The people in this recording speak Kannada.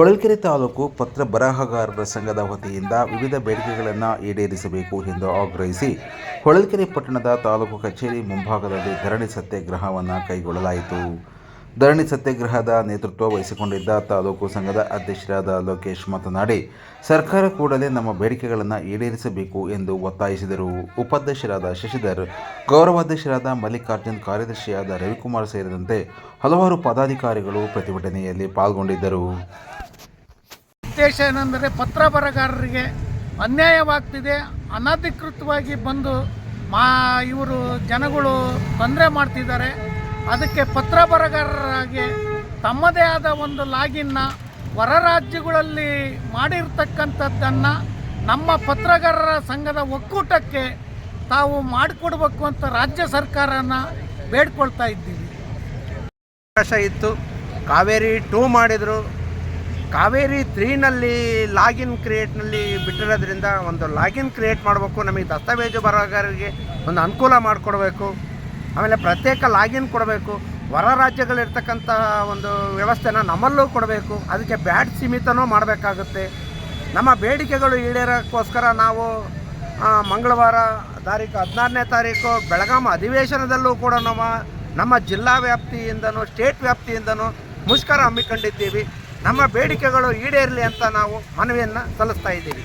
ಹೊಳಲ್ಕೆರೆ ತಾಲೂಕು ಪತ್ರ ಬರಹಗಾರರ ಸಂಘದ ವತಿಯಿಂದ ವಿವಿಧ ಬೇಡಿಕೆಗಳನ್ನು ಈಡೇರಿಸಬೇಕು ಎಂದು ಆಗ್ರಹಿಸಿ ಹೊಳಲ್ಕೆರೆ ಪಟ್ಟಣದ ತಾಲೂಕು ಕಚೇರಿ ಮುಂಭಾಗದಲ್ಲಿ ಧರಣಿ ಸತ್ಯಾಗ್ರಹವನ್ನು ಕೈಗೊಳ್ಳಲಾಯಿತು. ಧರಣಿ ಸತ್ಯಾಗ್ರಹದ ನೇತೃತ್ವ ವಹಿಸಿಕೊಂಡಿದ್ದ ತಾಲೂಕು ಸಂಘದ ಅಧ್ಯಕ್ಷರಾದ ಲೋಕೇಶ್ ಮಾತನಾಡಿ, ಸರ್ಕಾರ ಕೂಡಲೇ ನಮ್ಮ ಬೇಡಿಕೆಗಳನ್ನು ಈಡೇರಿಸಬೇಕು ಎಂದು ಒತ್ತಾಯಿಸಿದರು. ಉಪಾಧ್ಯಕ್ಷರಾದ ಶಶಿಧರ್, ಗೌರವಾಧ್ಯಕ್ಷರಾದ ಮಲ್ಲಿಕಾರ್ಜುನ್, ಕಾರ್ಯದರ್ಶಿಯಾದ ರವಿಕುಮಾರ್ ಸೇರಿದಂತೆ ಹಲವಾರು ಪದಾಧಿಕಾರಿಗಳು ಪ್ರತಿಭಟನೆಯಲ್ಲಿ ಪಾಲ್ಗೊಂಡಿದ್ದರು. ಉದ್ದೇಶ ಏನೆಂದರೆ ಪತ್ರ ಬರಗಾರರಿಗೆ ಅನ್ಯಾಯವಾಗ್ತಿದೆ, ಅನಧಿಕೃತವಾಗಿ ಬಂದು ಮಾ, ಇವರು ಜನಗಳು ತೊಂದರೆ ಮಾಡ್ತಿದ್ದಾರೆ. ಅದಕ್ಕೆ ಪತ್ರ ಬರಗಾರರಾಗಿ ತಮ್ಮದೇ ಆದ ಒಂದು ಲಾಗಿನ್ನ ಹೊರ ರಾಜ್ಯಗಳಲ್ಲಿ ಮಾಡಿರ್ತಕ್ಕಂಥದ್ದನ್ನು ನಮ್ಮ ಪತ್ರಗಾರರ ಸಂಘದ ಒಕ್ಕೂಟಕ್ಕೆ ತಾವು ಮಾಡಿಕೊಡ್ಬೇಕು ಅಂತ ರಾಜ್ಯ ಸರ್ಕಾರನ ಬೇಡ್ಕೊಳ್ತಾ ಇದ್ದೀವಿ. ಅವಕಾಶ ಇತ್ತು. ಕಾವೇರಿ ಟೂ ಮಾಡಿದರು. ಕಾವೇರಿ ತ್ರೀನಲ್ಲಿ ಲಾಗಿನ್ ಕ್ರಿಯೇಟ್ನಲ್ಲಿ ಬಿಟ್ಟಿರೋದ್ರಿಂದ ಒಂದು ಲಾಗಿನ್ ಕ್ರಿಯೇಟ್ ಮಾಡಬೇಕು, ನಮಗೆ ದಸ್ತಾವೇಜು ಬರೋಗಾರರಿಗೆ ಒಂದು ಅನುಕೂಲ ಮಾಡಿಕೊಡ್ಬೇಕು. ಆಮೇಲೆ ಪ್ರತ್ಯೇಕ ಲಾಗಿನ್ ಕೊಡಬೇಕು. ಹೊರ ರಾಜ್ಯಗಳಿರ್ತಕ್ಕಂಥ ಒಂದು ವ್ಯವಸ್ಥೆನ ನಮ್ಮಲ್ಲೂ ಕೊಡಬೇಕು. ಅದಕ್ಕೆ ಬ್ಯಾಟ್ ಸೀಮಿತನೂ ಮಾಡಬೇಕಾಗುತ್ತೆ. ನಮ್ಮ ಬೇಡಿಕೆಗಳು ಈಡೇರೋಕ್ಕೋಸ್ಕರ ನಾವು ಮಂಗಳವಾರ ತಾರೀಕು ಹದಿನಾರನೇ ತಾರೀಕು ಬೆಳಗಾಂ ಅಧಿವೇಶನದಲ್ಲೂ ಕೂಡ ನಮ್ಮ ನಮ್ಮ ಜಿಲ್ಲಾ ವ್ಯಾಪ್ತಿಯಿಂದನೂ ಸ್ಟೇಟ್ ವ್ಯಾಪ್ತಿಯಿಂದನೂ ಮುಷ್ಕರ ಹಮ್ಮಿಕೊಂಡಿದ್ದೀವಿ. ನಮ್ಮ ಬೇಡಿಕೆಗಳು ಈಡೇರಲಿ ಅಂತ ನಾವು ಮನವಿಯನ್ನು ಸಲ್ಲಿಸ್ತಾ ಇದ್ದೀವಿ.